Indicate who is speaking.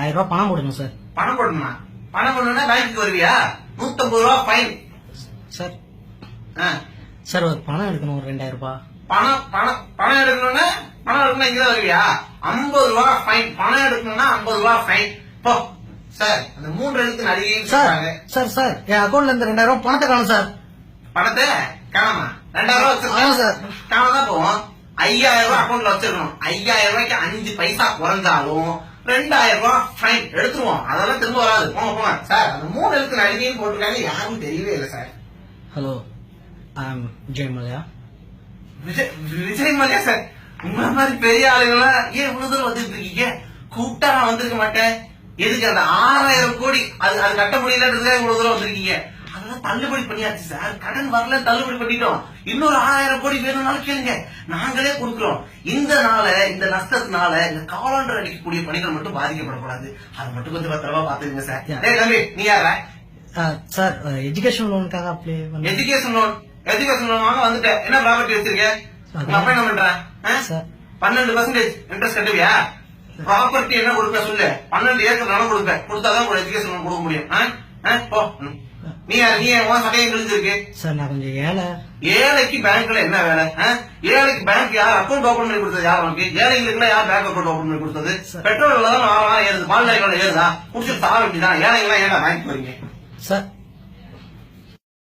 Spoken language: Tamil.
Speaker 1: ஆயிரம் ரூபாய் பணம் போடுங்க சார்.
Speaker 2: பணம் போடணுமா? பணம் போடணும்னா பேங்க்குக்கு வருவியா? நூத்தம்பது ரூபா ஃபைன்
Speaker 1: சார். சார் ஒரு பணம் எடுக்கணும் ஒரு ரெண்டாயிரம் ரூபாய்
Speaker 2: பணம் பணம் பணம் எடுக்கணும்னா பணம் எடுக்கணும் இங்கதான் வருவியா? ஐம்பது ரூபா ஃபைன் பணம் எடுக்கணும்னா ஐம்பது ரூபா ஃபைன் போ. சார் அந்த மூன்று எழுத்து நடிகைன்னு
Speaker 1: சார் சார் சார் என் அக்கௌண்ட்ல இருந்து ரெண்டாயிரம் ரூபாய் பணத்தை காணும் சார்.
Speaker 2: பணத்தை காணாமா? ரெண்டாயிரம் ரூபாய்
Speaker 1: சார்.
Speaker 2: காணாம தான் போவோம். ஐயாயிரம் ரூபாய் அக்கௌண்ட்ல வச்சிருக்கணும். ஐயாயிரம் ரூபாய்க்கு அஞ்சு பைசா குறைஞ்சாலும் ரெண்டாயிரம் ரூபாய் ஃபைன் எடுத்துருவோம். அதெல்லாம் திரும்ப வராது. போங்க போங்க. சார் அந்த மூணு எழுத்து நடிகைன்னு போட்டிருக்காங்க. யாரும் தெரியவே இல்லை சார்.
Speaker 1: ஹலோ ஐ எம் ஜெயமலையா
Speaker 2: விஜய் விஜய் மல்லையா சார். உங்களை மாதிரி பெரிய ஆளுங்களாம் ஏன் இவ்வளவு தூரம் வந்துட்டு இருக்கீங்க? கூப்பிட்டா நான் வந்திருக்க மாட்டேன். எதுக்கு அந்த ஆறாயிரம் கோடி? அது அது கட்ட முடியலன்றதுக்காக இவ்வளவு தூரம் வந்திருக்கீங்க. அதெல்லாம் தள்ளுபடி பண்ணியாச்சு சார். கடன் வரல தள்ளுபடி பண்ணிட்டோம். இன்னொரு ஆறாயிரம் கோடி வேணும்னாலும் கேளுங்க. நாங்களே கொடுக்குறோம். இந்த நாள இந்த நஷ்டத்தினால இந்த காலாண்டர் அடிக்கக்கூடிய பணிகள் மட்டும் பாதிக்கப்படக்கூடாது. அதை மட்டும் கொஞ்சம் பத்திரமா பாத்துக்கங்க சார். தம்பி நீ யாரா
Speaker 1: சார் எஜுகேஷன் லோனுக்காக அப்ளை பண்ண
Speaker 2: எஜுகேஷன் லோன் எஜுகேஷன் லோன் வாங்க வந்துட்டேன். என்ன ப்ராப்பர்ட்டி வச்சிருக்க? உங்க அப்பா என்ன பண்றேன்
Speaker 1: சார்.
Speaker 2: பன்னெண்டு பர்சன்டேஜ் இன்ட்ரெஸ்ட் கட்டுவியா? ப்ராப்பர்ட்டி என்ன கொடுப்ப சொல்லு. பன்னெண்டு ஏக்கர் நிலம் கொடுப்ப கொடுத்தாதான் ஒரு எஜுகேஷன் லோன் கொடுக்க முடியும்? போ. நீ நீ உன் சட்டையும் கிழிஞ்சிருக்கு
Speaker 1: சார் நான் கொஞ்சம் ஏழை.
Speaker 2: ஏழைக்கு பேங்க்ல என்ன வேலை? ஏழைக்கு பேங்க் யார் அக்கௌண்ட் ஓபன் பண்ணி கொடுத்தது யார் உனக்கு? ஏழைங்களுக்கு யார் பேங்க் அக்கௌண்ட் ஓபன் பண்ணி கொடுத்தது. பெட்ரோல் தான் ஏறுது பால் ஏறுதா? குடிச்சு சாக வேண்டியதான் ஏழைங்களா ஏன் பேங்க் வரீங்க
Speaker 1: சார்